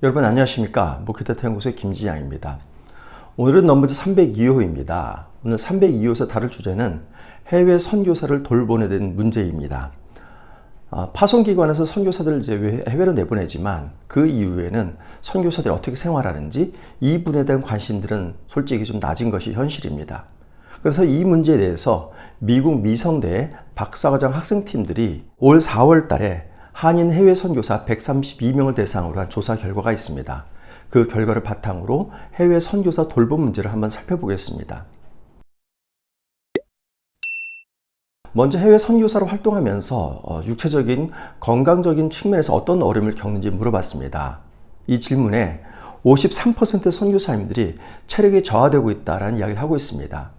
여러분 안녕하십니까 목회타트 연구소의 김지양입니다. 오늘은 넘버즈 302호입니다. 오늘 302호에서 다룰 주제는 해외 선교사를 돌보내 된 문제입니다. 아, 파송기관에서 선교사들을 이제 해외로 내보내지만 그 이후에는 선교사들이 어떻게 생활하는지 이 분에 대한 관심들은 솔직히 좀 낮은 것이 현실입니다. 그래서 이 문제에 대해서 미국 미성대 박사과정 학생팀들이 올 4월 달에 한인 해외 선교사 132명을 대상으로 한 조사 결과가 있습니다. 그 결과를 바탕으로 해외 선교사 돌봄 문제를 한번 살펴보겠습니다. 먼저 해외 선교사로 활동하면서 어, 육체적인 건강적인 측면에서 어떤 어려움을 겪는지 물어봤습니다. 이 질문에 53%의 선교사님들이 체력이 저하되고 있다라는 이야기를 하고 있습니다.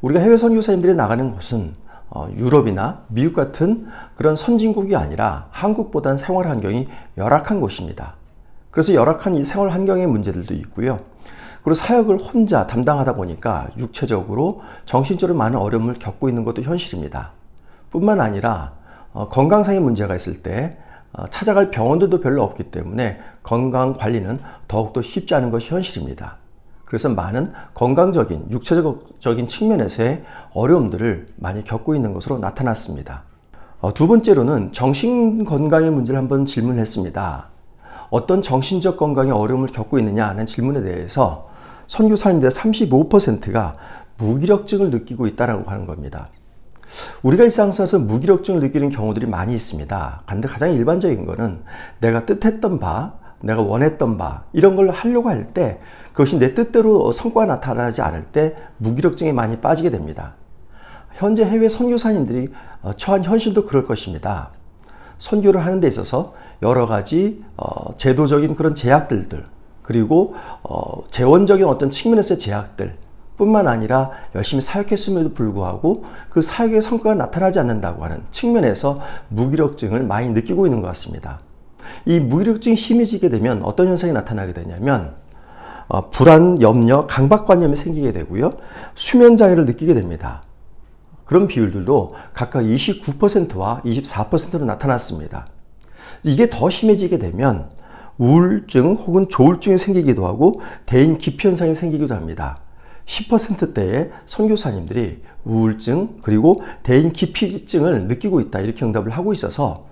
우리가 해외 선교사님들이 나가는 곳은 어, 유럽이나 미국 같은 그런 선진국이 아니라 한국보다는 생활 환경이 열악한 곳입니다. 그래서 열악한 이 생활 환경의 문제들도 있고요. 그리고 사역을 혼자 담당하다 보니까 육체적으로 정신적으로 많은 어려움을 겪고 있는 것도 현실입니다. 뿐만 아니라 어, 건강상의 문제가 있을 때 어, 찾아갈 병원들도 별로 없기 때문에 건강 관리는 더욱더 쉽지 않은 것이 현실입니다. 그래서 많은 건강적인 육체적인 측면에서의 어려움들을 많이 겪고 있는 것으로 나타났습니다. 어, 두 번째로는 정신 건강의 문제를 한번 질문했습니다. 어떤 정신적 건강에 어려움을 겪고 있느냐 하는 질문에 대해서 선교사님들 35%가 무기력증을 느끼고 있다라고 하는 겁니다. 우리가 일상생활에서 무기력증을 느끼는 경우들이 많이 있습니다. 근데 가장 일반적인 거는 내가 뜻했던 바, 내가 원했던 바 이런 걸 하려고 할 때 그것이 내 뜻대로 성과가 나타나지 않을 때 무기력증에 많이 빠지게 됩니다. 현재 해외 선교사님들이 어, 처한 현실도 그럴 것입니다. 선교를 하는 데 있어서 여러 가지 어, 제도적인 그런 제약들들 그리고 어, 재원적인 어떤 측면에서의 제약들 뿐만 아니라 열심히 사역했음에도 불구하고 그 사역의 성과가 나타나지 않는다고 하는 측면에서 무기력증을 많이 느끼고 있는 것 같습니다. 이 무기력증이 심해지게 되면 어떤 현상이 나타나게 되냐면 어, 불안, 염려, 강박관념이 생기게 되고요. 수면 장애를 느끼게 됩니다. 그런 비율들도 각각 29%와 24%로 나타났습니다. 이게 더 심해지게 되면 우울증 혹은 조울증이 생기기도 하고 대인 기피 현상이 생기기도 합니다. 10%대의 선교사님들이 우울증 그리고 대인 기피증을 느끼고 있다 이렇게 응답을 하고 있어서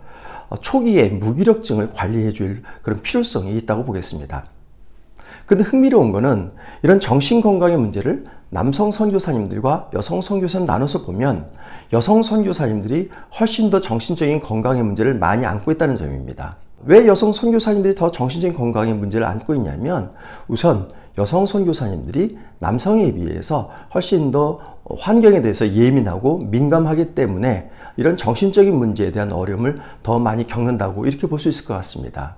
초기에 무기력증을 관리해 줄 그런 필요성이 있다고 보겠습니다. 근데 흥미로운 거는 이런 정신 건강의 문제를 남성 선교사님들과 여성 선교사님 나눠서 보면 여성 선교사님들이 훨씬 더 정신적인 건강의 문제를 많이 안고 있다는 점입니다. 왜 여성 선교사님들이 더 정신적인 건강의 문제를 안고 있냐면 우선 여성 선교사님들이 남성에 비해서 훨씬 더 환경에 대해서 예민하고 민감하기 때문에 이런 정신적인 문제에 대한 어려움을 더 많이 겪는다고 이렇게 볼 수 있을 것 같습니다.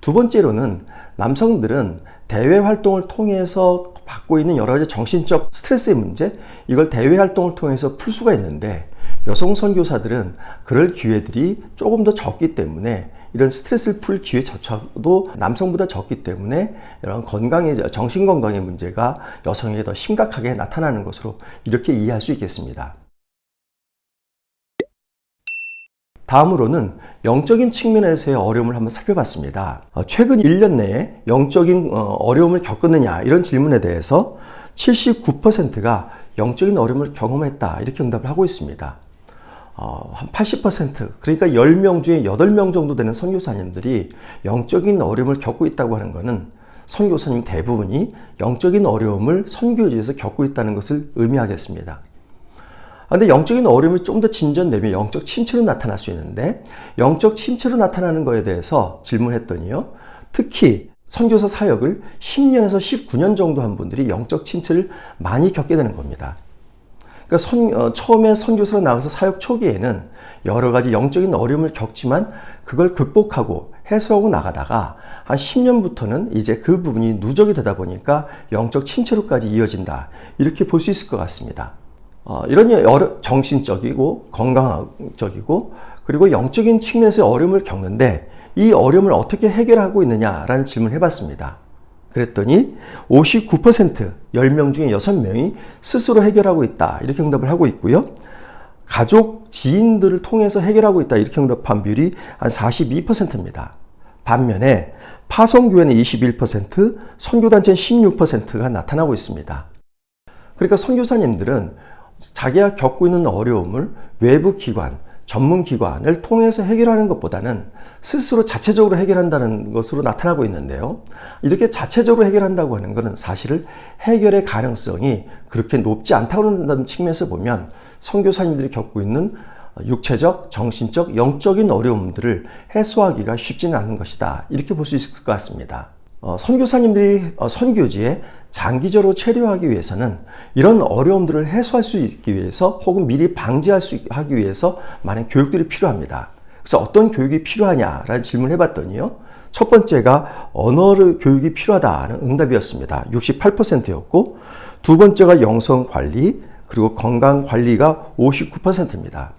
두 번째로는 남성들은 대외 활동을 통해서 받고 있는 여러 가지 정신적 스트레스의 문제, 이걸 대외 활동을 통해서 풀 수가 있는데 여성 선교사들은 그럴 기회들이 조금 더 적기 때문에 이런 스트레스를 풀 기회조차도 남성보다 적기 때문에 이런 건강의 정신 건강의 문제가 여성에게 더 심각하게 나타나는 것으로 이렇게 이해할 수 있겠습니다. 다음으로는 영적인 측면에서의 어려움을 한번 살펴봤습니다. 어, 최근 1년 내에 영적인 어, 어려움을 겪었느냐 이런 질문에 대해서 79%가 영적인 어려움을 경험했다 이렇게 응답을 하고 있습니다. 어, 한 80% 그러니까 10명 중에 8명 정도 되는 선교사님들이 영적인 어려움을 겪고 있다고 하는 것은 선교사님 대부분이 영적인 어려움을 선교지에서 겪고 있다는 것을 의미하겠습니다. 근데 영적인 어려움이 좀 더 진전되면 영적 침체로 나타날 수 있는데 영적 침체로 나타나는 것에 대해서 질문했더니요. 특히 선교사 사역을 10년에서 19년 정도 한 분들이 영적 침체를 많이 겪게 되는 겁니다. 그러니까 선, 어, 처음에 선교사로 나가서 사역 초기에는 여러 가지 영적인 어려움을 겪지만 그걸 극복하고 해소하고 나가다가 한 10년부터는 이제 그 부분이 누적이 되다 보니까 영적 침체로까지 이어진다. 이렇게 볼 수 있을 것 같습니다. 어, 이런 여러, 정신적이고 건강적이고 그리고 영적인 측면에서 어려움을 겪는데 이 어려움을 어떻게 해결하고 있느냐라는 질문을 해봤습니다. 그랬더니 59% 10명 중에 6명이 스스로 해결하고 있다 이렇게 응답을 하고 있고요. 가족, 지인들을 통해서 해결하고 있다 이렇게 응답한 비율이 한 42%입니다. 반면에 파송교회는 21%, 선교단체는 16%가 나타나고 있습니다. 그러니까 선교사님들은 자기가 겪고 있는 어려움을 외부 기관, 전문 기관을 통해서 해결하는 것보다는 스스로 자체적으로 해결한다는 것으로 나타나고 있는데요. 이렇게 자체적으로 해결한다고 하는 것은 사실은 해결의 가능성이 그렇게 높지 않다고 한다는 측면에서 보면 선교사님들이 겪고 있는 육체적, 정신적, 영적인 어려움들을 해소하기가 쉽지는 않은 것이다. 이렇게 볼 수 있을 것 같습니다. 어, 선교사님들이 어, 선교지에 장기적으로 체류하기 위해서는 이런 어려움들을 해소할 수 있기 위해서 혹은 미리 방지할 수 하기 위해서 많은 교육들이 필요합니다. 그래서 어떤 교육이 필요하냐라는 질문을 해봤더니요. 첫 번째가 언어를 교육이 필요하다는 응답이었습니다. 68%였고 두 번째가 영성 관리 그리고 건강 관리가 59%입니다.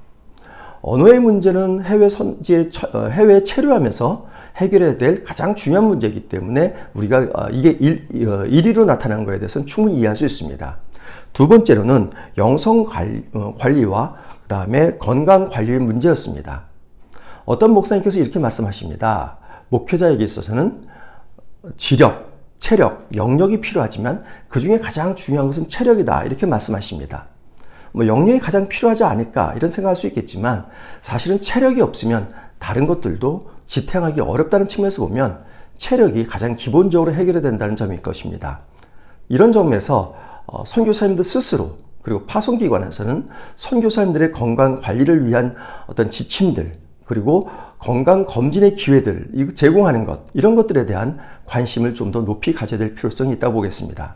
언어의 문제는 해외 선지에 어, 해외에 체류하면서 해결해야 될 가장 중요한 문제이기 때문에 우리가 어, 이게 1, 1위로 나타난 거에 대해서는 충분히 이해할 수 있습니다. 두 번째로는 영성 어, 관리와 그 다음에 건강 관리의 문제였습니다. 어떤 목사님께서 이렇게 말씀하십니다. 목회자에게 있어서는 지력, 체력, 영역이 필요하지만 그 중에 가장 중요한 것은 체력이다. 이렇게 말씀하십니다. 뭐 영역이 가장 필요하지 않을까 이런 생각할 수 있겠지만 사실은 체력이 없으면 다른 것들도 지탱하기 어렵다는 측면에서 보면 체력이 가장 기본적으로 해결해야 된다는 점일 것입니다. 이런 점에서 어, 선교사님들 스스로 그리고 파송기관에서는 선교사님들의 건강 관리를 위한 어떤 지침들 그리고 건강 검진의 기회들 제공하는 것 이런 것들에 대한 관심을 좀 더 높이 가져야 될 필요성이 있다고 보겠습니다.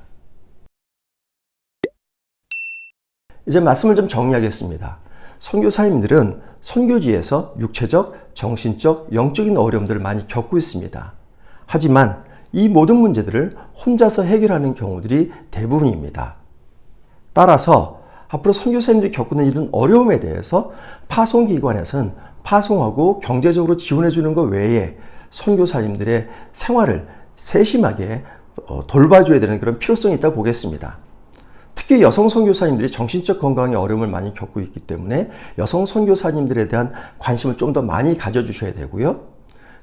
이제 말씀을 좀 정리하겠습니다. 선교사님들은 선교지에서 육체적, 정신적, 영적인 어려움들을 많이 겪고 있습니다. 하지만 이 모든 문제들을 혼자서 해결하는 경우들이 대부분입니다. 따라서 앞으로 선교사님들이 겪는 이런 어려움에 대해서 파송기관에서는 파송하고 경제적으로 지원해 주는 것 외에 선교사님들의 생활을 세심하게 어, 돌봐줘야 되는 그런 필요성이 있다고 보겠습니다. 특히 여성 선교사님들이 정신적 건강에 어려움을 많이 겪고 있기 때문에 여성 선교사님들에 대한 관심을 좀 더 많이 가져주셔야 되고요.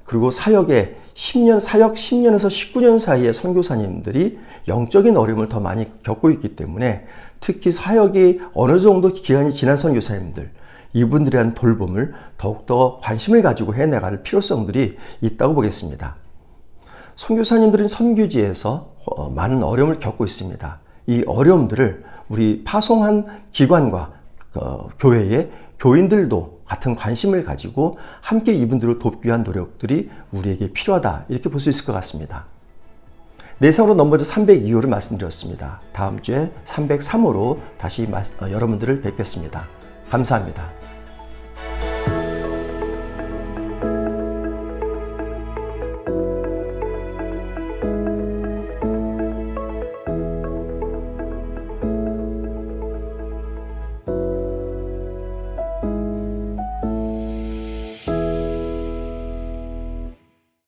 그리고 사역에 10년, 사역 10년에서 19년 사이에 선교사님들이 영적인 어려움을 더 많이 겪고 있기 때문에 특히 사역이 어느 정도 기간이 지난 선교사님들, 이분들에 대한 돌봄을 더욱더 관심을 가지고 해나갈 필요성들이 있다고 보겠습니다. 선교사님들은 선교지에서 어, 많은 어려움을 겪고 있습니다. 이 어려움들을 우리 파송한 기관과 어, 교회의 교인들도 같은 관심을 가지고 함께 이분들을 돕기 위한 노력들이 우리에게 필요하다 이렇게 볼 수 있을 것 같습니다. 내상으로 넘버즈 302호를 말씀드렸습니다. 다음 주에 303호로 다시 마, 어, 여러분들을 뵙겠습니다. 감사합니다.